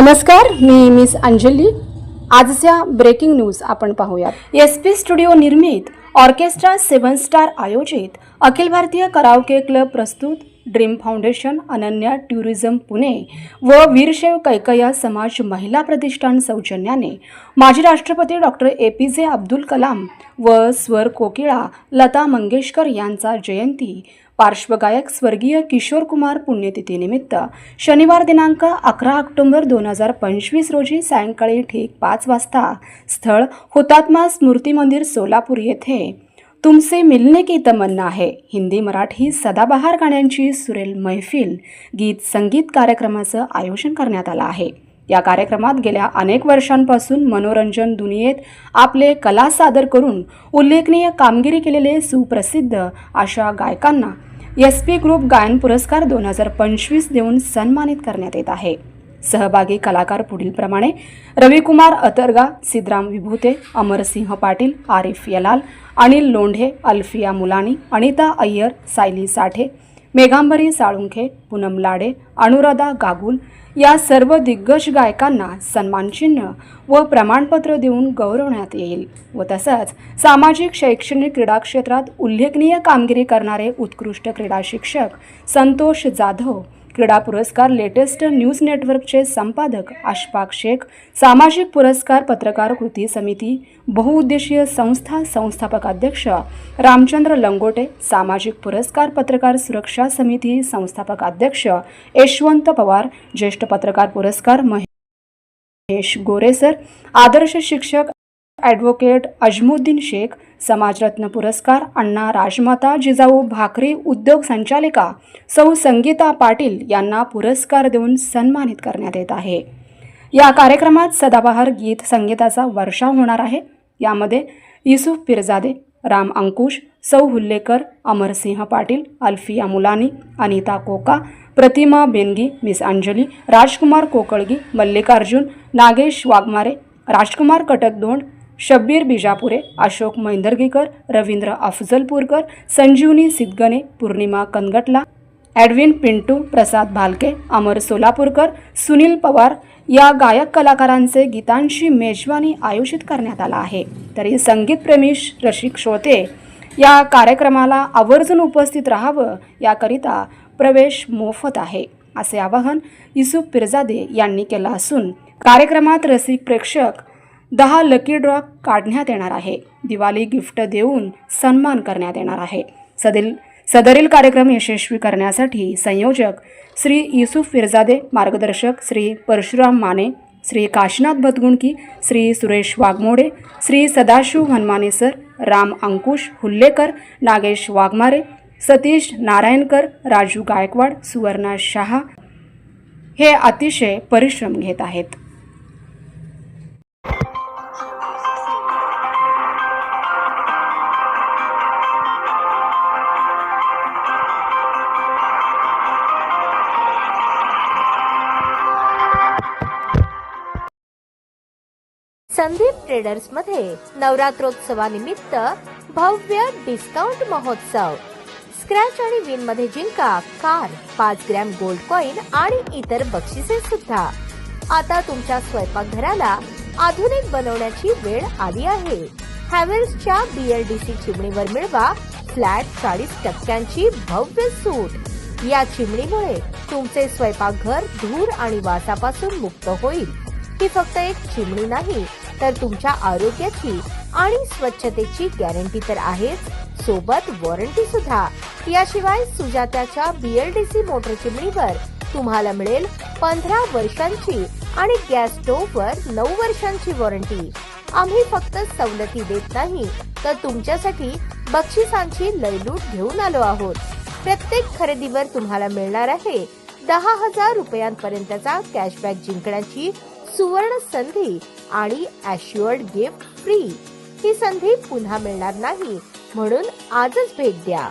नमस्कार मी मिस अंजली. आजच्या breaking news आपण पाहूयात. एस पी स्टुडिओ निर्मित ऑर्केस्ट्रा सेवन स्टार आयोजित अखिल भारतीय करावके क्लब प्रस्तुत dream foundation Ananya tourism Pune व वीरशैव कैकया समाज महिला प्रतिष्ठान सौजन्याने माजी राष्ट्रपती डॉक्टर ए पी जे अब्दुल कलाम व स्वर कोकिळा लता मंगेशकर यांचा जयंती पार्श्वगायक स्वर्गीय किशोर कुमार पुण्यतिथीनिमित्त शनिवार दिनांक अकरा ऑक्टोबर दोन हजार पंचवीस रोजी सायंकाळी ठीक पाच वाजता स्थळ हुतात्मा स्मृती मंदिर सोलापूर येथे तुमसे मिलने की तमन्ना है. हिंदी मराठी सदाबहार गाण्यांची सुरेल मैफिल गीत संगीत कार्यक्रमाचं आयोजन करण्यात आलं आहे. या कार्यक्रमात गेल्या अनेक वर्षांपासून मनोरंजन दुनियेत आपले कला सादर करून उल्लेखनीय कामगिरी केलेले सुप्रसिद्ध अशा गायकांना एस पी ग्रुप गायन पुरस्कार दोन हजार पंचवीस देऊन सन्मानित करण्यात येत आहे. सहभागी कलाकार पुढीलप्रमाणे रविकुमार अतरगा सिद्धराम विभूते अमरसिंह पाटील आरिफ यलाल अनिल लोंढे अल्फिया मुलानी अनिता अय्यर सायली साठे मेघांबरी साळुंखे पूनम लाडे अनुराधा गागुल या सर्व दिग्गज गायकांना सन्मानचिन्ह व प्रमाणपत्र देऊन गौरवण्यात येईल व तसंच सामाजिक शैक्षणिक क्रीडा क्षेत्रात उल्लेखनीय कामगिरी करणारे उत्कृष्ट क्रीडा शिक्षक संतोष जाधव क्रीडा पुरस्कार लेटेस्ट न्यूज नेटवर्कचे संपादक अशफाक शेख सामाजिक पुरस्कार पत्रकार कृती समिती बहुउद्देशीय संस्था संस्थापक अध्यक्ष रामचंद्र लंगोटे सामाजिक पुरस्कार पत्रकार सुरक्षा समिती संस्थापक अध्यक्ष यशवंत पवार ज्येष्ठ पत्रकार पुरस्कार महेश गोरेसर आदर्श शिक्षक ॲडव्होकेट अजमुद्दीन शेख समाजरत्न पुरस्कार अण्णा राजमाता जिजाऊ भाकरी उद्योग संचालिका सौ संगीता पाटील यांना पुरस्कार देऊन सन्मानित करण्यात येत आहे. या कार्यक्रमात सदाबहार गीत संगीताचा वर्षाव होणार आहे. यामध्ये युसुफ पिरजादे राम अंकुश सौ हुल्लेकर अमरसिंह पाटील अल्फिया मुलानी अनिता कोका प्रतिमा बेनगी मिस अंजली राजकुमार कोकळगी मल्लिकार्जुन नागेश वाघमारे राजकुमार कटकदोंड शब्बीर बिजापुरे अशोक मैंदर्गीकर रवींद्र अफजलपूरकर संजीवनी सिद्धगणे पूर्णिमा कनगटला ॲडविन पिंटू प्रसाद भालके अमर सोलापूरकर सुनील पवार या गायक कलाकारांचे गीतांची मेजवानी आयोजित करण्यात आला आहे. तरी संगीतप्रेमी रसिक श्रोते या कार्यक्रमाला आवर्जून उपस्थित राहावं याकरिता प्रवेश मोफत आहे असे आवाहन युसुफ पिरजादे यांनी केलं असून कार्यक्रमात रसिक प्रेक्षक दहा लकी ड्रॉ काढण्यात येणार आहे. दिवाळी गिफ्ट देऊन सन्मान करण्यात येणार आहे. सदिल सदरील कार्यक्रम यशस्वी करण्यासाठी संयोजक श्री युसुफ फिरजादे मार्गदर्शक श्री परशुराम माने श्री काशीनाथ भतगुणकी श्री सुरेश वाघमोडे श्री सदाशिव हनुमाने सर राम अंकुश हुल्लेकर नागेश वाघमारे सतीश नारायणकर राजू गायकवाड सुवर्णा शहा हे अतिशय परिश्रम घेत आहेत. संदीप ट्रेडर्समध्ये नवरात्रोत्सवानिमित्त भव्य डिस्काउंट महोत्सव. स्क्रॅच आणि विनमध्ये जिंका कार पाच ग्रॅम गोल्ड कॉईन आणि इतर बक्षिसे सुद्धा. आता तुमच्या स्वयंपाकघराला आधुनिक बनवण्याची वेळ आली आहे. हॅवेल्सच्या बीएलडीसी चिमणीवर मिळवा फ्लॅट चाळीस टक्क्यांची भव्य सूट. या चिमणीमुळे तुमचे स्वयंपाकघर धूर आणि वासापासून मुक्त होईल. ही फक्त एक चिमणी नाही तर तुमच्या आरोग्याची आणि स्वच्छतेची गॅरंटी तर आहेच. सोबत वॉरंटी सुद्धा. याशिवाय सुजात्याच्या बीएलडीसी मोटर चिमणीवर तुम्हाला मिळेल पंधरा वर्षांची आणि गॅस स्टोव्हवर नऊ वर्षांची वॉरंटी. आम्ही फक्त सवलती देत नाही तर तुमच्यासाठी बक्षिसांची लयलूट घेऊन आलो आहोत. प्रत्येक खरेदीवर तुम्हाला मिळणार आहे दहा हजार रुपयांपर्यंतचा कॅशबॅक जिंकण्याची सुवर्ण संधी आणि ॲश्युअर्ड गिफ्ट फ्री ही संधी पुन्हा मिळणार नाही म्हणून आजच भेट द्या.